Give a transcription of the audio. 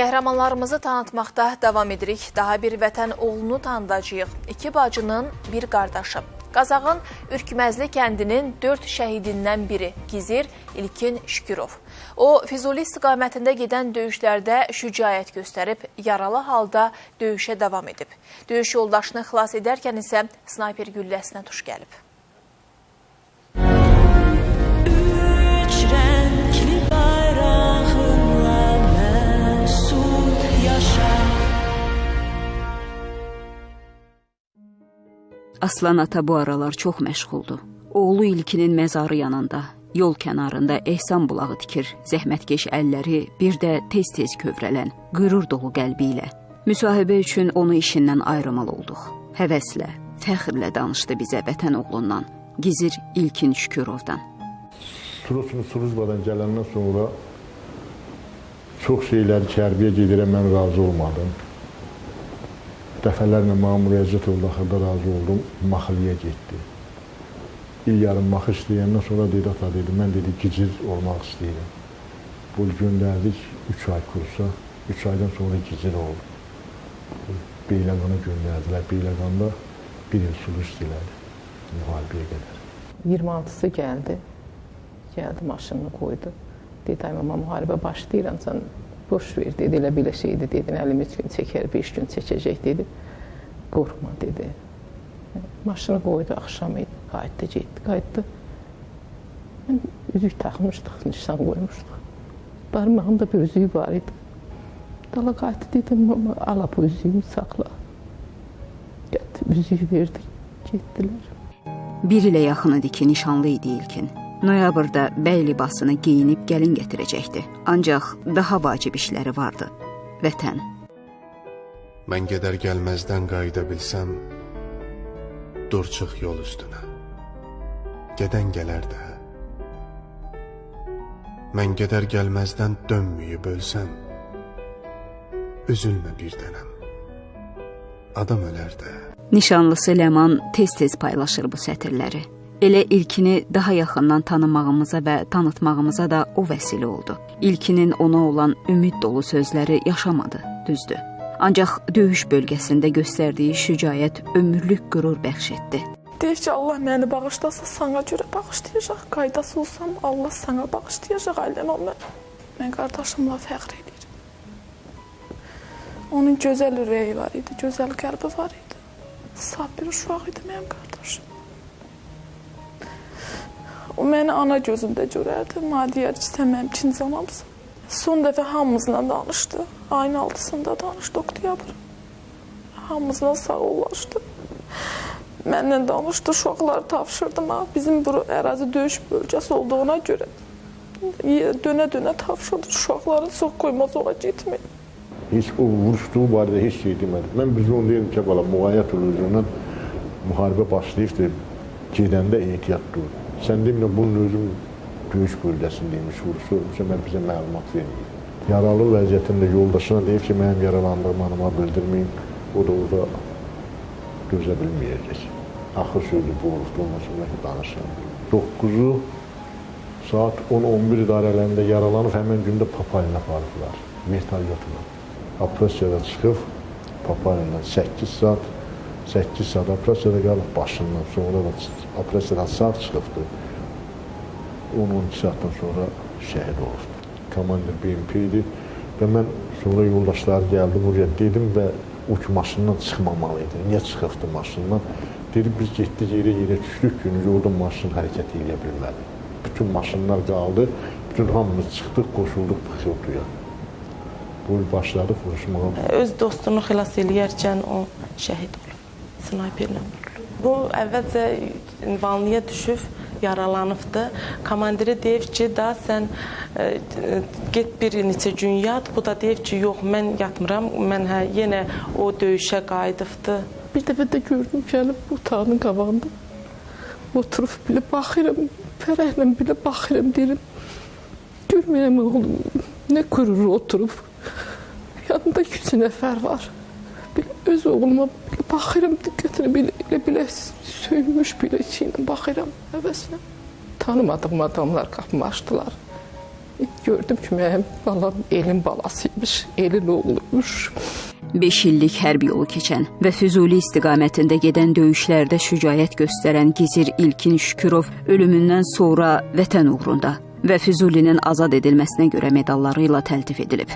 Qəhrəmanlarımızı tanıtmaqda davam edirik. Daha bir vətən oğlunu tanıdacağıq. İki bacının bir qardaşı. Qazağın Ürkməzli kəndinin 4 şəhidindən biri Gizir İlkin Şükürov. O, Füzuli istiqamətində gedən döyüşlərdə şücaət göstərib, yaralı halda döyüşə davam edib. Döyüş yoldaşını xilas edərkən isə snayper gülləsinə tuş gəlib. Aslan ata bu aralar çox məşğuldur. Oğlu İlkinin məzarı yanında, yol kənarında ehsan bulağı tikir, zəhmətkeş əlləri, bir də tez-tez kövrələn, qürur dolu qəlbi ilə. Müsahibə üçün onu işindən ayrımal olduq. Həvəslə, fəxrlə danışdı bizə vətən oğlundan, Gizir İlkin Şükürovdan. Turosunu Suruzbadan gələndən sonra çox şeyləri kərbiyə gedirəm, mən razı olmadım. Dəfələrlə Mamur Əzzət oldu, axırda razı oldum, Maxiliyə getdi. İl yarım maxı istəyəndən sonra dedi, ata dedi, mən dedi, gicir olmaq istəyirəm. Bu göndərdik 3 ay kursa, 3 aydan sonra gicir oldu. Beyləqana göndərdilər, Beyləqanda bir il sulu istəyirlər müharibəyə qədər. 26-sı gəldi. Gəldi maşınını qoydu. Dedi ay mama müharibə başlayıram sən boş ver dedi elə belə şeydi dedi. Əlim 3 gün çəkər, 5 gün çəkəcək dedi. Qorxma dedi. Maşını qoydu axşam idi. Qayıtdı, getdi, qayıtdı. Mən üzük taxmışdıq, nişan qoymuşduq. Barmağımda bir üzüyü var idi. Dala qayıtdı dedim, mama ala bu üzüyümü saxla. Getdi, üzüyü verdi, getdilər. Bir ilə yaxın idi ki, nişanlı idi İlkin. Noyabrda bəy libasını geyinib gəlin gətirəcəkdi. Ancaq daha vacib işləri vardı. Vətən. Mən gedər gəlməzdən qayıda bilsəm, dur çıx yol üstünə. Gedən gələr də. Mən gedər gəlməzdən dönməyib ölsəm, üzülmə bir dənəm. Adam ölər də. Nişanlısı Ləman tez-tez paylaşır bu sətirləri. Elə ilkini daha yaxından tanımağımıza və tanıtmağımıza da o vəsilə oldu. İlkinin ona olan ümid dolu sözləri yaşamadı, düzdür. Ancaq döyüş bölgəsində göstərdiyi şücaət ömürlük qürur bəxş etdi. Deyir ki, Allah məni bağışlasa, sana görə bağışlayacaq. Qaydası olsam, Allah sana bağışlayacaq, ailəm mən. Mən qardaşımla fəxr edirəm. Onun gözəl ürəyi var idi, gözəl qəlbi var idi. Saf bir uşaq idi mənim qardaşım. O məni ana gözündə görərdi. Mənə deyər ki, sən mənim ikinci anamsın. Son dəfə hamımızla danışdı. Ayın 6-sında danışdı oktyabr. Hamımızla sağollaşdı. Mənlə danışdı, uşaqları tapşırdım. Ha. Bizim bu ərazi döyüş bölgəsi olduğuna görə dönə-dönə tapşırdı. Uşaqları çox qoymaz ora getmək. Heç o vuruşduğu barədə heç şey demədi. Mən biz onu deyirəm ki, bala müğayyət televizyondan müharibə başlayıbdır. Gedəndə ehtiyat dur. Sən demirə bunun özün döyüş bölgəsindəymiş, vurusu olmuşsa mən bizə məlumat verməyim. Yaralı vəziyyətində yoldaşına deyib ki, mənim yaralandığımı anıma bildirməyin. O da orada dözə bilməyəcək. Axır sözü bu olubdu, ondan sonra ki, danışın. 9-u saat 10-11 idarələrində yaralanıb həmən gündə Papalinə aparıblar, vertolyotla. Operasiyada çıxıb Papalinlə 8 saat 8 saat operasiyada qalıb başından, sonra da operasiyadan sağ çıxıbdı. 10-12 saatdan sonra şəhid olubdu. Komandir BMP idi və mən sonra yoldaşları gəldi buraya dedim və o ki maşından çıxmamalı idi. Niyə çıxıbdı maşından? Dedi biz getdik yerə yerə düşdük ki, yolda maşın hərəkət edə bilmədi. Bütün maşınlar qaldı, bütün hamımız çıxdıq, qoşulduq Pıxıltıya. Bu başladı vuruşmağa. Öz dostunu xilas eləyərkən o şəhid olub. Snayperlə. Bu əvvəlcə ünvanlıya düşüb yaralanıbdı. Komandiri deyib ki, da sən e, get bir neçə gün yat. Bu da deyib ki, yox, mən yatmıram. Mən hə yenə o döyüşə qayıdıbdı. Bir dəfə də gördüm gəlib otağının qabağında. Oturub belə baxıram, fərəhlə belə baxıram deyirəm. Görməyəm oğlum, nə qürur oturub. Yanında üç nəfər var. Belə öz oğluma belə baxıram, diqqətlə belə, elə belə söymüş belə içinə baxıram həvəslə. Tanımadığım adamlar qapımı açdılar. Gördüm ki mənim balam elin balasıymış, elin oğluymuş. 5 illik hərb yolu keçən və Füzuli istiqamətində gedən döyüşlərdə şücaət göstərən Gizir İlkin Şükürov ölümündən sonra vətən uğrunda və Füzulinin azad edilməsinə görə medalları ilə təltif edilib.